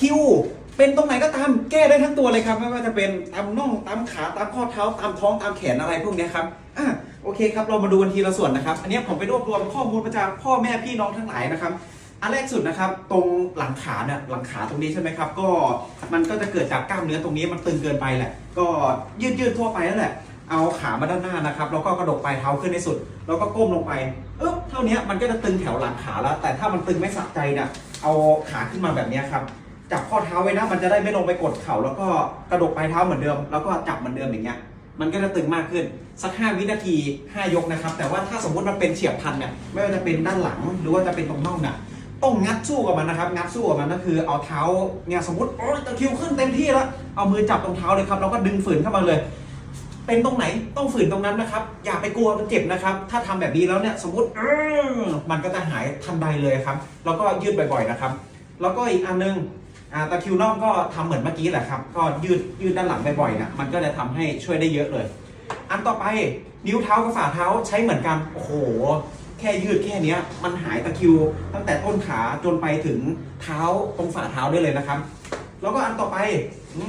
คิว เป็นตรงไหนก็ตามแก้ได้ทั้งตัวเลยครับ ไม่ว่าจะเป็นตามน่องตามขาตามข้อเท้าตามท้องตามแขนอะไรพวกนี้ครับอะโอเคครับเรามาดูกันทีละส่วนนะครับ อันนี้ผมไปรวบรวมข้อมูลมาจากพ่อแม่พี่น้องทั้งหลายนะครับอันแรกสุดนะครับตรงหลังขาเนี่ยหลังขาตรงนี้ใช่ไหมครับ ก็มันก็จะเกิดจากกล้ามเนื้อตรงนี้มันตึงเกินไปแหละ ก็ยืดยืดๆทั่วไปนั่นแหละเอาขามาด้านหน้านะครับแล้วก็กระดกปลายเท้าขึ้นให้สุด แล้วก็ก้มลงไปเอ๊บเท่านี้มันก็จะตึงแถวหลังขาแล้ว แต่ถ้ามันตึงไม่สะใจเนี่ยเอาขาขึ้นมาแบบนี้ครับ จับข้อเท้าไว้นะ มันจะได้ไม่ลงไปกดเข่าแล้วก็กระดกปลายเท้าเหมือนเดิม แล้วก็จับเหมือนเดิมอย่างเงี้ย มันก็จะตึงมากขึ้นสัก 5 วินาที 5 ยกนะครับ แต่ว่าถ้าสมมติมันเป็นเฉียบพลันเนี่ยไม่ว่าจะเป็นด้านหลังหรือว่าจะเป็นตรงน่องเนี่ยต้องงัดสู้กับมันนะครับ งัดสู้กับมันก็คือเอาเท้าเนี่ยสมมติโอ้ยตะคิวขึ้นเต็มที่แล้ว เอามือจับตรงเท้าเลยครับแล้วก็ดึงฝืนเข้ามาเลย เป็นตรงไหนต้องฝืนตรงนั้นนะครับ อย่าไปกลัวมันเจ็บนะครับ ถ้าทำแบบนี้แล้วเนี่ยสมมติมันก็จะหายทันใดเลยครับ แล้วก็ยืดบ่อยๆนะครับ แล้วก็อีกอันนึง อ่าตะคริวน่องก็ทำเหมือนเมื่อกี้แหละครับ ก็ยืดยืดด้านหลังบ่อยๆนะมันก็จะทำให้ช่วยได้เยอะเลย อันต่อไปนิ้วเท้ากับฝ่าเท้าใช้เหมือนกัน โอ้โห แค่ยืดแค่นี้มันหายตะคริว ตั้งแต่ต้นขาจนไปถึงเท้าตรงฝ่าเท้าได้เลยนะครับ แล้วก็อันต่อไปอื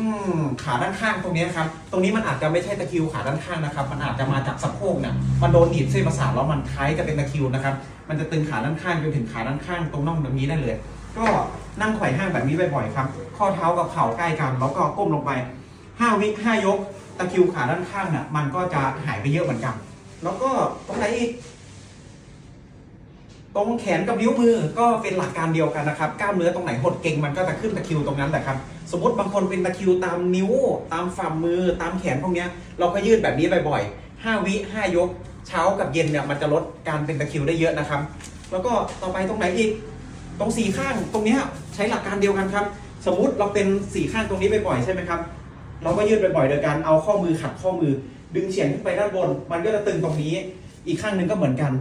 ขาด้านข้างตรงนี้นะครับ ตรงนี้มันอาจจะไม่ใช่ตะคริวขาด้านข้างนะครับ มันอาจจะมาจากสะโพกเนี่ยมันโดนหนีบเส้นประสาทแล้วมันคล้ายจะเป็นตะคริวนะครับ มันจะตึงขาด้านข้างจนถึงขาด้านข้างตรงน่องตรงนี้ได้เลย ก็นั่งไขว่ห้างแบบนี้บ่อยๆครับ ข้อเท้ากับเข่าใกล้กัน แล้วก็ก้มลงไป5วิ5ยก ตะคิวขาด้านข้างน่ะ มันก็จะหายไปเยอะเหมือนกัน แล้วก็ตรงไหนอีก ตรงแขนกับนิ้วมือก็เป็นหลักการเดียวกันนะครับ กล้ามเนื้อตรงไหนหดเก่งมันก็จะขึ้นตะคิวตรงนั้นแหละครับ สมมติบางคนเป็นตะคิวตามนิ้ว ตามฝ่ามือ ตามแขนพวกเนี้ยเราก็ยืดแบบนี้บ่อยๆ5วิ5ยก เช้ากับเย็นเนี่ยมันจะลดการเป็นตะคิวได้เยอะนะครับ แล้วก็ต่อไปตรงไหนอีก ตรงสี่ข้างตรงนี้ใช้หลักการเดียวกันครับ สมมุติเราเป็นสี่ข้างตรงนี้บ่อยๆใช่ไหมครับ เราก็ยืดบ่อยๆโดยการเอาข้อมือขัดข้อมือ ดึงเฉียงขึ้นไปด้านบน มันก็จะตึงตรงนี้ อีกข้างหนึ่งก็เหมือนกัน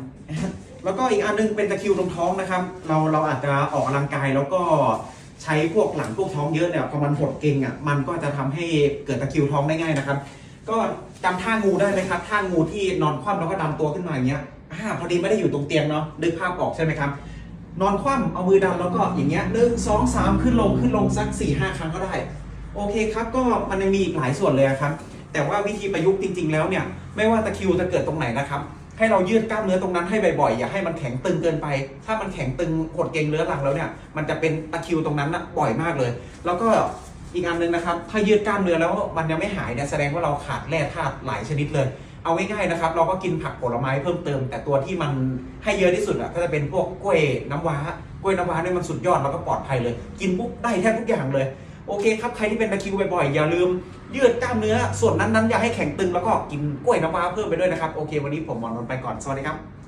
แล้วก็อีกอันหนึงเป็นตะคิวตรงท้องนะครับ เราเราอาจจะออกกำลังกายแล้วก็ใช้พวกหลังพวกท้องเยอะเนี่ยพอมันหดเก่งอะมันก็จะทำให้เกิดตะคิวท้องได้ง่ายนะครับ ก็จำท่างูได้ไหมครับท่างูที่นอนคว่ำแล้วก็ดันตัวขึ้นมาอย่างเงี้ยอ่าพอดีไม่ได้อยู่ตรงเตียงเนาะนึกภาพออกใช่ไหมครับ นอนคว่ำเอามือดันแล้วก็อย่างเงี้ยหนึ่งสองสามขึ้นลงขึ้นลงสักสี่ห้าครั้งก็ได้ โอเคครับ ก็มันยังมีอีกหลายส่วนเลยครับ แต่ว่าวิธีประยุกต์จริง ๆ แล้วเนี่ย ไม่ว่าตะคิวจะเกิดตรงไหนนะครับ ให้เรายืดกล้ามเนื้อตรงนั้นให้บ่อยๆ อย่าให้มันแข็งตึงเกินไป ถ้ามันแข็งตึงหดเกร็งเรื้อรังแล้วเนี่ย มันจะเป็นตะคิวตรงนั้นนะบ่อยมากเลย แล้วก็อีกอันหนึงนะครับ ถ้ายืดกล้ามเนื้อแล้วมันยังไม่หายเนี่ยแสดงว่าเราขาดแร่ธาตุหลายชนิดเลย เอาง่ายๆนะครับ เราก็กินผักผลไม้เพิ่มเติม แต่ตัวที่มันให้เยอะที่สุดอะก็จะเป็นพวกกล้วยน้ำว้ากล้วยน้ำว้าเนี่ยมันสุดยอดแล้วก็ปลอดภัยเลย กินปุ๊บได้แทบทุกอย่างเลยโอเคครับใครที่เป็นตะคริวบ่อยๆอย่าลืม ยืดกล้ามเนื้อส่วนนั้นๆอย่าให้แข็งตึงแล้วก็กินกล้วยน้ำว้าเพิ่มไปด้วยนะครับ โอเค วันนี้ผมหมอนนท์ไปก่อน สวัสดีครับ